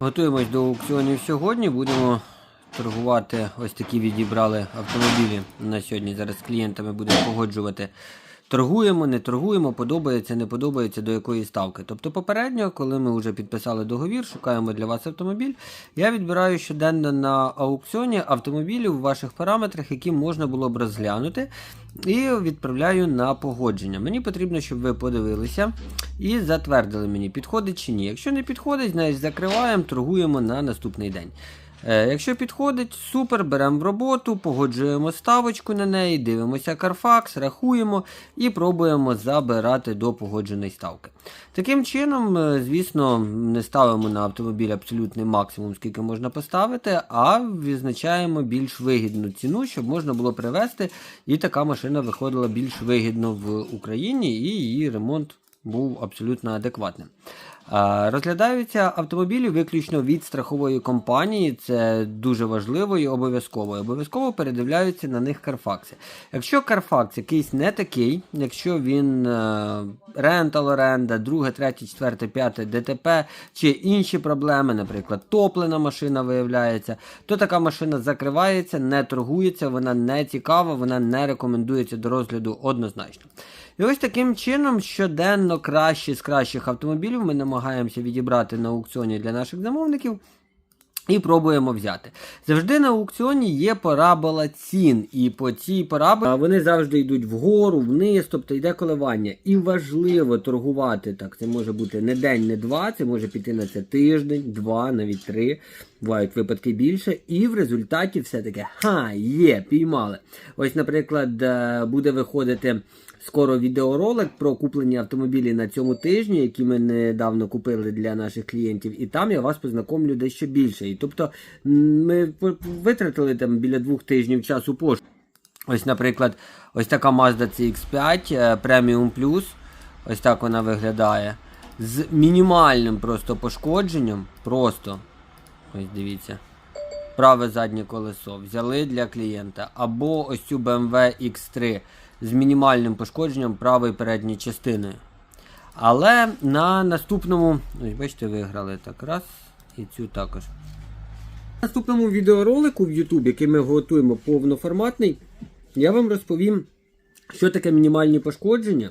Готуємось до аукціонів сьогодні. Будемо торгувати. Ось такі відібрали автомобілі на сьогодні. Зараз з клієнтами будемо погоджувати. Торгуємо, не торгуємо, подобається, не подобається до якої ставки. Тобто, попередньо, коли ми вже підписали договір, шукаємо для вас автомобіль. Я відбираю щоденно на аукціоні автомобілі в ваших параметрах, які можна було б розглянути, і відправляю на погодження. Мені потрібно, щоб ви подивилися і затвердили мені, підходить чи ні. Якщо не підходить, значить закриваємо, торгуємо на наступний день. Е, якщо підходить, супер, беремо в роботу, погоджуємо ставочку на неї, дивимося Carfax, рахуємо і пробуємо забирати до погодженої ставки. Таким чином, е, звісно, не ставимо на автомобіль абсолютний максимум, скільки можна поставити, а визначаємо більш вигідну ціну, щоб можна було привезти, і така машина виходила більш вигідно в Україні, і її ремонт був абсолютно адекватним. Розглядаються автомобілі виключно від страхової компанії, це дуже важливо і обов'язково. Обов'язково передивляються на них карфакси. Якщо карфакс якийсь не такий, якщо він е, рентал оренда, друге, третє, четверте, п'яте ДТП чи інші проблеми, наприклад, топлена машина виявляється, то така машина закривається, не торгується, вона не цікава, вона не рекомендується до розгляду однозначно. І ось таким чином щоденно кращі з кращих автомобілів ми намагаємося відібрати на аукціоні для наших замовників. І пробуємо взяти. Завжди на аукціоні є парабола цін, і по цій параболі вони завжди йдуть вгору, вниз, тобто йде коливання. І важливо торгувати так. Це може бути не день, не два, це може піти на це тиждень, два, навіть три. Бувають випадки більше. І в результаті все-таки ха, є, піймали. Ось, наприклад, е, буде виходити. Скоро відеоролик про куплені автомобілі на цьому тижні, які ми недавно купили для наших клієнтів, і там я вас познайомлю дещо більше. І тобто ми витратили там біля двох тижнів часу пошуку. Ось, наприклад, ось така Mazda CX5 е, Premium Plus. Ось так вона виглядає. З мінімальним просто пошкодженням. Просто. Ось дивіться. Праве заднє колесо взяли для клієнта. Або ось цю BMW X3 з мінімальним пошкодженням правої передньої частини. Але на наступному. Ось бачите, виграли так раз. І цю також. В наступному відеоролику в YouTube, який ми готуємо повноформатний, я вам розповім, що таке мінімальні пошкодження.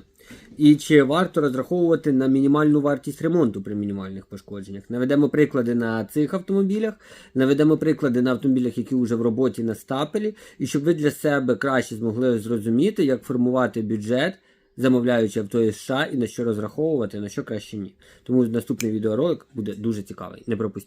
І чи варто розраховувати на мінімальну вартість ремонту при мінімальних пошкодженнях? Наведемо приклади на цих автомобілях, наведемо приклади на автомобілях, які вже в роботі на стапелі, і щоб ви для себе краще змогли зрозуміти, як формувати бюджет, замовляючи авто із США і на що розраховувати, на що краще ні. Тому наступний відеоролик буде дуже цікавий. Не пропустіть.